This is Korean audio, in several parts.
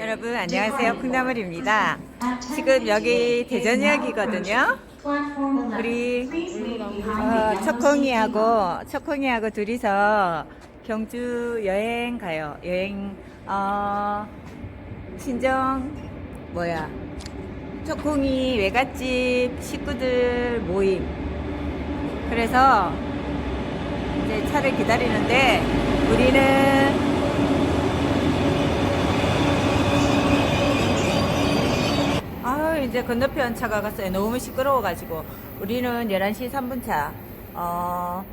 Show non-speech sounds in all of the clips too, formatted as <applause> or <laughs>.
여러분 안녕하세요 콩나물입니다. 지금 여기 대전역이거든요. 우리 어, 척콩이하고 척콩이하고 둘이서 경주 여행 가요. 여행 어, 친정 뭐야 척콩이 외갓집 식구들 모임. 그래서 이제 차를 기다리는데 우리는 아 이제 건너편 차가 갔어요. 너무 시끄러워가지고 우리는 11시 3분 차 어,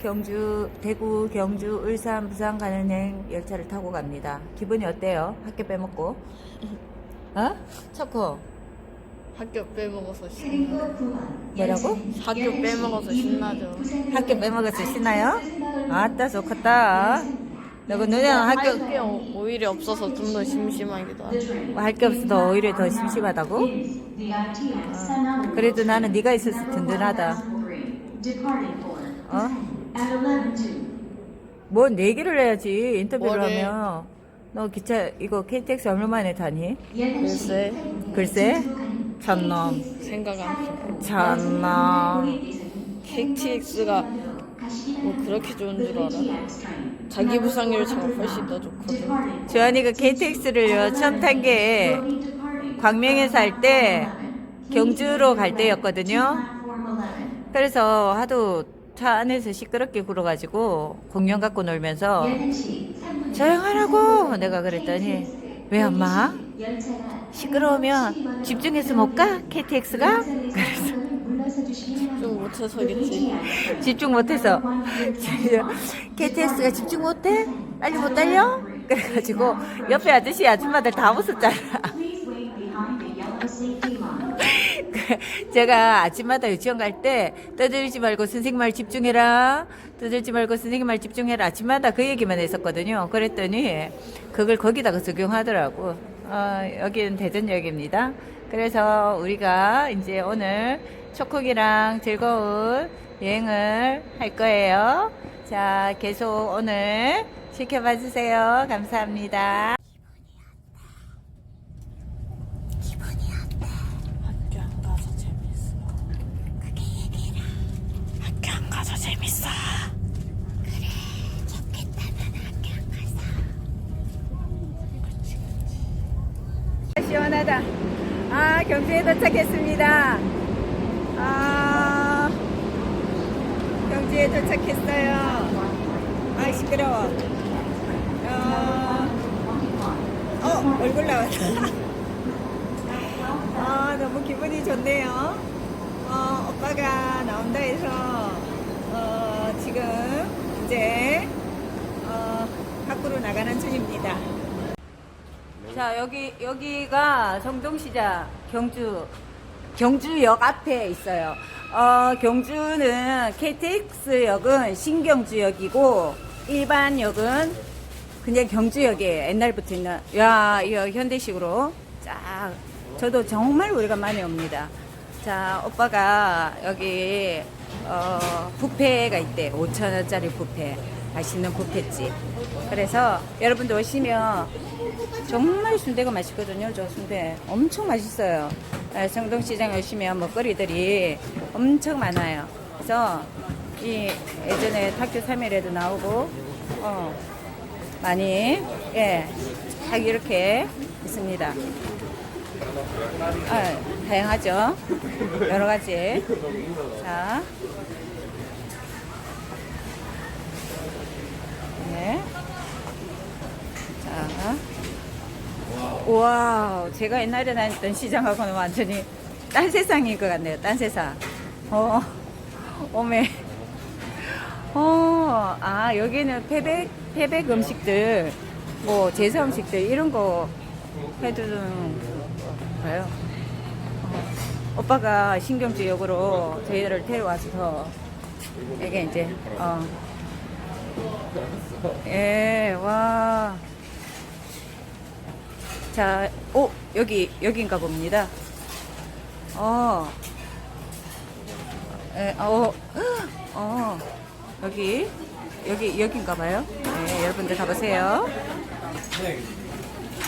경주 대구 경주 울산 부산 가는 행 열차를 타고 갑니다. 기분이 어때요? 학교 빼먹고 어? 초코 학교 빼먹어서 신나. 뭐라고? 학교 빼먹어서 신나죠. 학교 빼먹어서 신나요? 아따 좋겠다. 너네는 학교 학교 오히려 없어서 좀 더 심심하기도 하고. 할 게 없어서 오히려 더 심심하다고? 어. 그래도 나는 네가 있어서 든든하다. 어? 뭔 얘기를 해야지 인터뷰를 뭐래? 하면 너 기차 이거 KTX 얼마 만에 타니? 글쎄 글쎄 참놈 생각 안 나. 참놈 KTX가 뭐 그렇게 좋은 줄 알아? 자기 부상 열차가 훨씬 더 좋거든. 주한이가 KTX를 처음 탄 게 광명에서 할때 경주로 갈 때였거든요. 그래서 하도 차 안에서 시끄럽게 굴어가지고 공룡 갖고 놀면서 조용하라고 내가 그랬더니 왜 엄마? 시끄러우면 집중해서 못 가? KTX가? 그래서 좀 못해서겠지. 집중 못해서 <laughs> KTX가 집중 못해? 빨리 못 달려? 그래가지고 옆에 아저씨 아줌마들 다 웃었잖아. 그 <laughs> 제가 아침마다 유치원 갈 때 떠들지 말고 선생님 말 집중해라. 떠들지 말고 선생님 말 집중해라. 아침마다 그 얘기만 했었거든요. 그랬더니 그걸 거기다가 적용하더라고. 어, 여기는 대전역입니다. 그래서 우리가 이제 오늘 초콩이랑 즐거운 여행을 할 거예요. 자, 계속 오늘 지켜봐 주세요. 감사합니다. 학교 안 가서 재밌어. 그게 얘기라. 학교 안 가서 재밌어. 시원하다. 아, 경주에 도착했습니다. 아, 경주에 도착했어요. 아, 시끄러워. 어, 어 얼굴 나왔다. 아, 너무 기분이 좋네요. 어, 오빠가 나온다 해서, 어, 지금 이제, 어, 밖으로 나가는 중입니다. 자, 여기, 여기가 정동시장, 경주, 경주역 앞에 있어요. 어, 경주는 KTX역은 신경주역이고, 일반 역은 그냥 경주역이에요. 옛날부터 있는. 야, 이거 현대식으로. 쫙. 저도 정말 오래간만에 옵니다. 자, 오빠가 여기, 어, 뷔페가 있대. 5천 원짜리 뷔페. 맛있는 뷔페집. 그래서 여러분들 오시면 정말 순대가 맛있거든요. 저 순대 엄청 맛있어요. 예, 성동시장 오시면 먹거리들이 엄청 많아요. 그래서 이 예전에 학교 3일에도 나오고 어, 많이 예, 딱 이렇게 있습니다. 아, 다양하죠. 여러 가지. 자. 네. 자. 와, 제가 옛날에 다녔던 시장하고는 완전히 딴 세상인 것 같네요. 딴 세상. 어, 오메. 어, 아, 여기는 패백, 패백 음식들, 뭐, 제사 음식들, 이런 거 해두는 거예요. 어, 오빠가 신경주역으로 저희를 데려와서, 이게 이제, 어, 예, 와. 자, 오, 여기, 여기인가 봅니다. 어. 예, 어, <gasps> 어, 여기, 여기, 여기인가 봐요. 네, 여러분들 가보세요.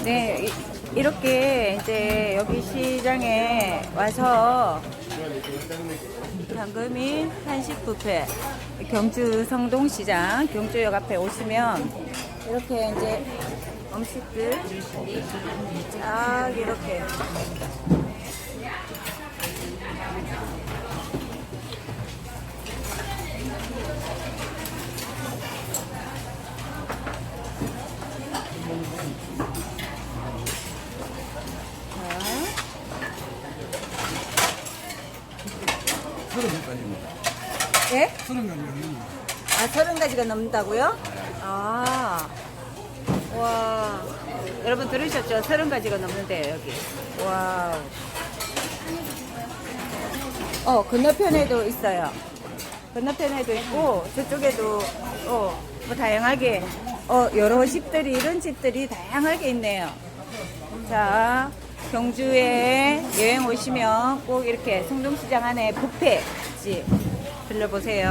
네, 이- 이렇게 이제 여기 시장에 와서 당금인 한식 뷔페 경주 성동시장 경주역 앞에 오시면 이렇게 이제 음식들 쫙 이렇게 서른 가지입니다. 예? 서른 가지 넘는 아, 서른 가지가 넘는다고요? 아, 와. 여러분 들으셨죠? 서른 가지가 넘는데요, 여기. 와우. 어, 건너편에도 있어요. 건너편에도 있고, 저쪽에도, 어, 뭐 다양하게, 어, 여러 집들이, 이런 집들이 다양하게 있네요. 자, 경주에 여행 오시면 꼭 이렇게 성동시장 안에 뷔페집 들러보세요.